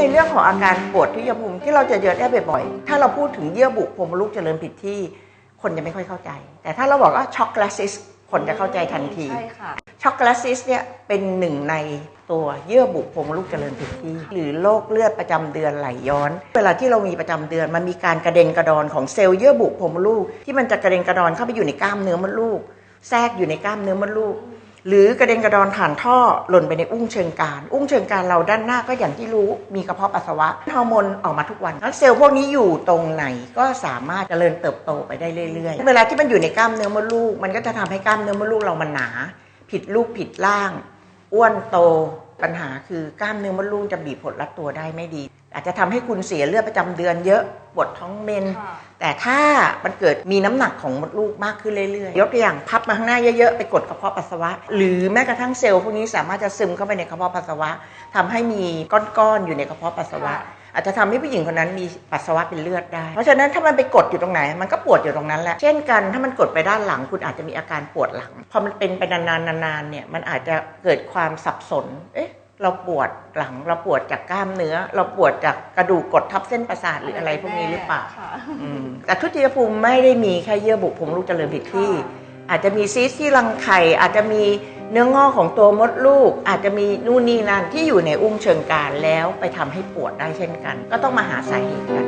ในเรื่องของอาการปวดที่เยื่อบุที่เราจะเจอได้บ่อยๆถ้าเราพูดถึงเยื่อบุโพรงมดลูกเจริญผิดที่ คนจะไม่ค่อยเข้าใจ แต่ถ้าเราบอกว่าช็อกโกแลตซิสคนจะเข้าใจทันทีใช่ค่ะช็อกโกแลตซิสเนี่ยเป็นหนึ่งในตัวเยื่อบุโพรงมดลูกเจริญผิดที่ หรือโรคเลือดประจำเดือนไหลย้อน เวลาที่เรามีประจำเดือนมันมีการกระเด็นกระดอนของเซลล์เยื่อบุโพรงมดลูกที่มันจะกระเด็นกระดอนเข้าไปอยู่ในกล้ามเนื้อมดลูก แทรกอยู่ในกล้ามเนื้อมดลูก หรือกระเด็นกระดอนผ่านท่อหล่นไปในอุ้งเชิงกรานอุ้งเชิงกรานเราด้านหน้าก็อย่างที่รู้มีกระเพาะปัสสาวะฮอร์โมนออกมาทุกวันแล้วเซลล์พวกนี้อยู่ตรงไหนก็สามารถเจริญเติบโตไปได้เรื่อยๆ เวลาที่มันอยู่ในกล้ามเนื้อมดลูก มันก็จะทำให้กล้ามเนื้อมดลูกเรามันหนา ผิดรูปผิดร่าง อ้วนโตปัญหาคือกล้ามเนื้อมดลูกจะบีบผดรัดตัวได้ไม่ดี อาจจะทำให้คุณเสียเลือดประจำเดือนเยอะปวดท้องเมน แต่ถ้ามันเกิดมีน้ำหนักของมดลูกมากขึ้นเรื่อยๆ ยกตัวอย่างพับมาข้างหน้าเยอะๆ ไปกดกระเพาะปัสสาวะ หรือแม้กระทั่งเซลล์พวกนี้สามารถจะซึมเข้าไปในกระเพาะปัสสาวะทำให้มีก้อนๆอยู่ในกระเพาะปัสสาวะค่ะอาจจะทำให้ผู้หญิงคนนั้นมีปัสสาวะเป็นเลือดได้ เพราะฉะนั้นถ้ามันไปกดอยู่ตรงไหน มันก็ปวดอยู่ตรงนั้นแหละ เช่นกันถ้ามันกดไปด้านหลังคุณอาจจะมีอาการปวดหลัง พอมันเป็นไปนานๆนานๆเนี่ยมันอาจจะเกิดความสับสน เอ๊ะ เราปวดหลังเราปวดจากกล้ามเนื้อ เราปวดจากกระดูกกดทับเส้นประสาทหรืออะไรพวกนี้หรือเปล่าค่ะอืมแต่ทุติยภูมิไม่ได้มีแค่เยื่อบุโพรงลูกเจริญผิดที่ อาจจะมีซีสต์ที่รังไข่ อาจจะมีเนื้องอกของตัวมดลูก อาจจะมีนู่นนี่นั่นที่อยู่ในอุ้งเชิงกรานแล้วไปทำให้ปวดได้เช่นกัน ก็ต้องมาหาสาเหตุกัน